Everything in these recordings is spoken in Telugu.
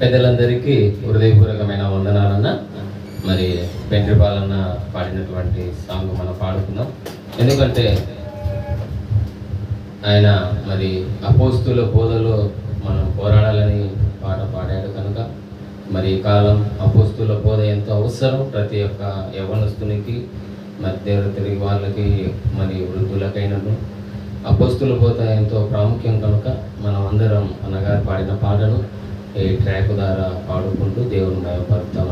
పెద్దలందరికీ హృదయపూర్వకమైన వందనాలన్న మరి పెండ్రిపాలన్న పాడినటువంటి సాంగ్ మనం పాడుకుందాం. ఎందుకంటే ఆయన మరి అపోస్తుల బోధలో మనం పోరాడాలని పాట పాడాడు కనుక మరి కాలం అపోస్తుల బోధ ఎంతో అవసరం ప్రతి ఒక్క యవనస్తునికి మధ్యవర్తి తిరిగి వాళ్ళకి మరి వృద్ధులకైనను. అపోస్తుల బోధ ఎంతో ప్రాముఖ్యం కనుక మనం అందరం అన్నగారు పాడిన పాటను ఈ ట్రాక్ ద్వారా పాడుకుంటూ దేవుని భయపడతామండి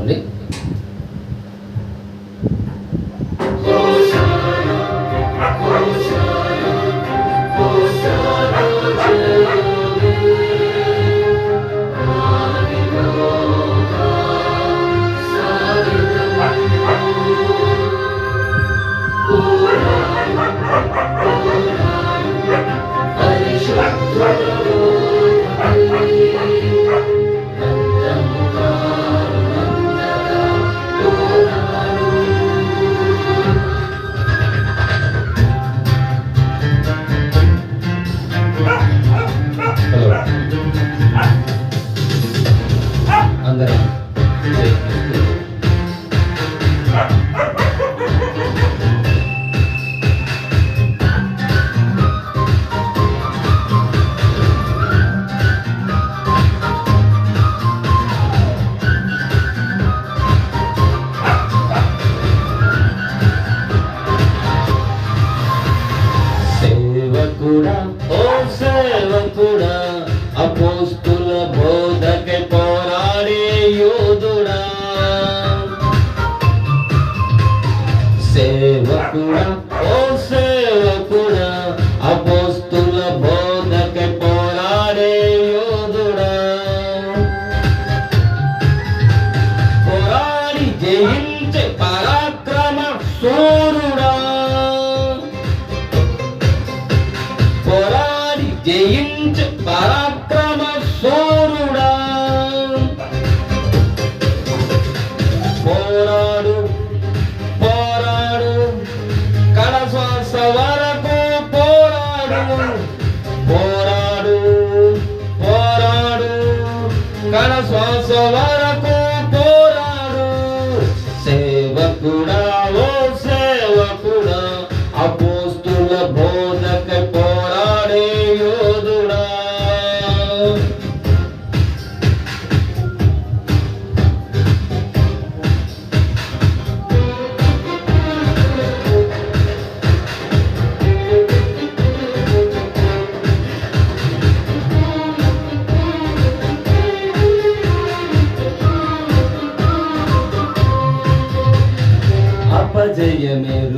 సేవకుడా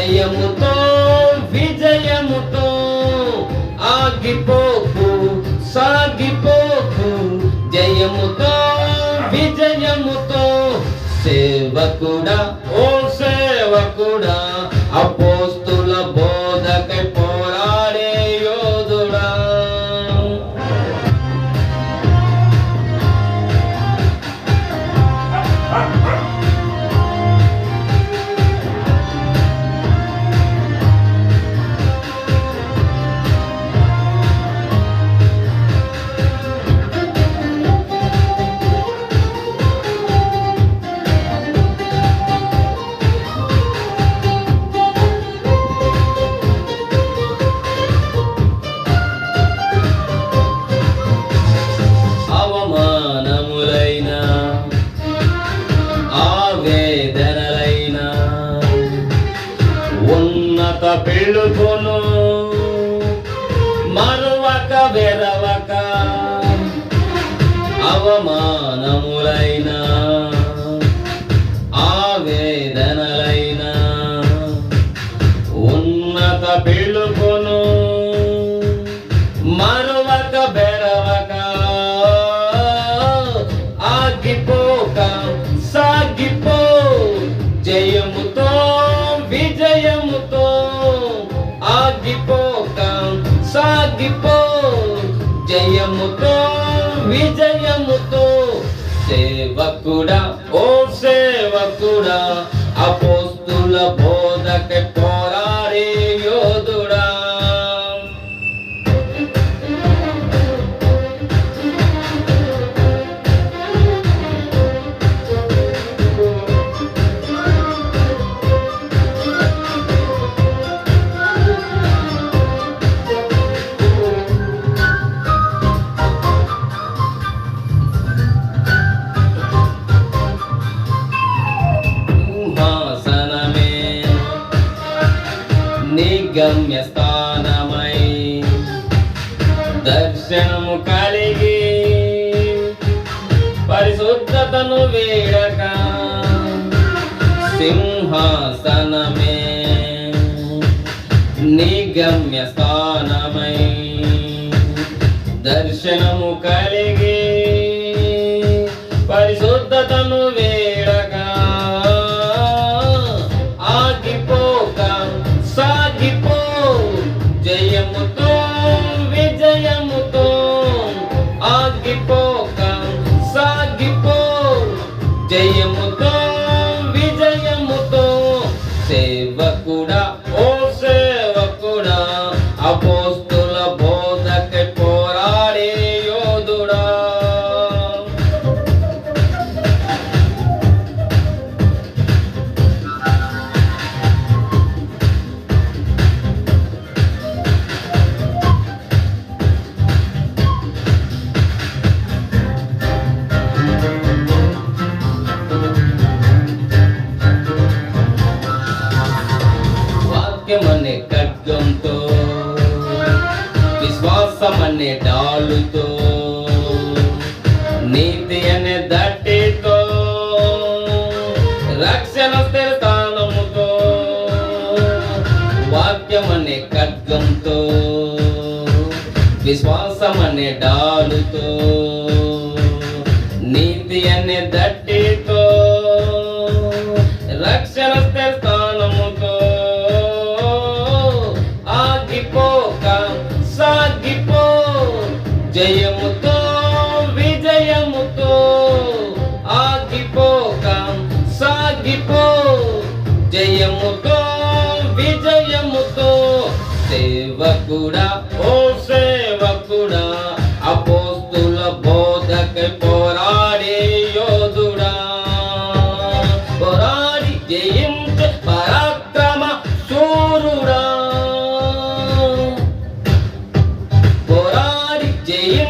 విజయముతో విజయముతో ఆగిపోకు సాగిపోకు. జయముతో విజయముతో సేవకుడా గానములైనా అపోస్తుల బోధకెప్ప సంతానమై దర్శనము కలిగి పరిశుద్ధతను వేడక సింహాసనమే నిగమ్య స్థానమై దర్శనము కలిగి శబ్దంతో విశ్వాసం అనే డాలుతో నీతి అనే దట్టితో రక్షణ స్థిరతాళముతో వాక్యం అనే ఖడ్గంతో విశ్వాసం అనే డాలుతో నీతి అనే దట్టి సేవకుడా ఓ సేవకుడా అపోస్తుల బోధక పోరాడే యోధుడా. పోరాడి జయించ పరాక్రమ సూరుడా పోరాడి జయించ